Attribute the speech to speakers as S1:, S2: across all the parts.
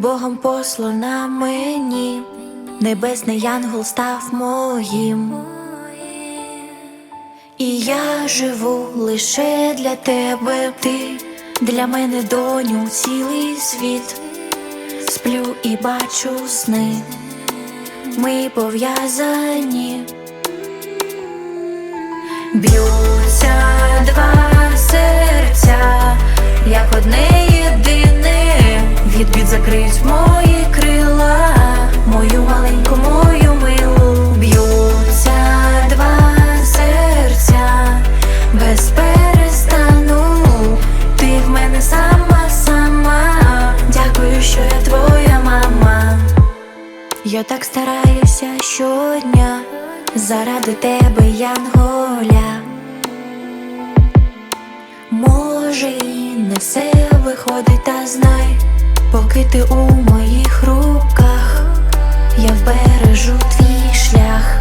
S1: зросло на мені, небесний янгол став моїм. І я живу лише для тебе, ти для мене доню, цілий світ. Сплю і бачу сни, ми пов'язані. Б'ються Я так стараюся щодня заради тебе, Янголя. Може, і не все виходить, та знай, поки ти у моїх руках, я вбережу твій шлях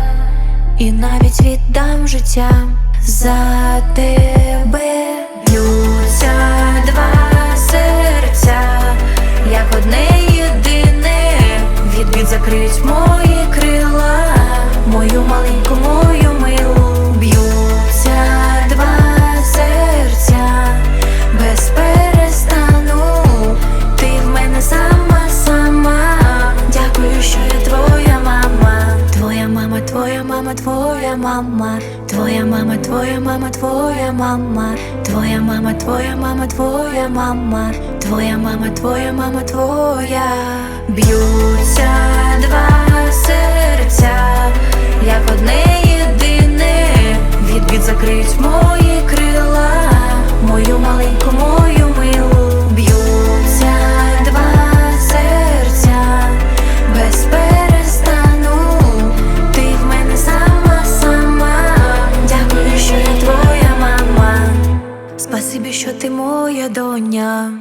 S1: і навіть віддам життя за тебе. Від мої крила, мою маленьку, мою милу, б'ються два серця, без перестану, ти в мене сама, сама. Дякую, що я твоя мама, твоя мама, твоя мама, твоя мама, твоя мама, твоя мама, твоя мама, твоя мама, твоя мама, твоя мама, твоя мама, твоя мама, твоя. Б'ються два серця, як одне єдине, від бід закриють мої крила, мою маленьку, мою милу, б'ються два серця, без перестану, ти в мене сама, сама. Дякую, що я твоя мама. Спасибі, що ти моя доня.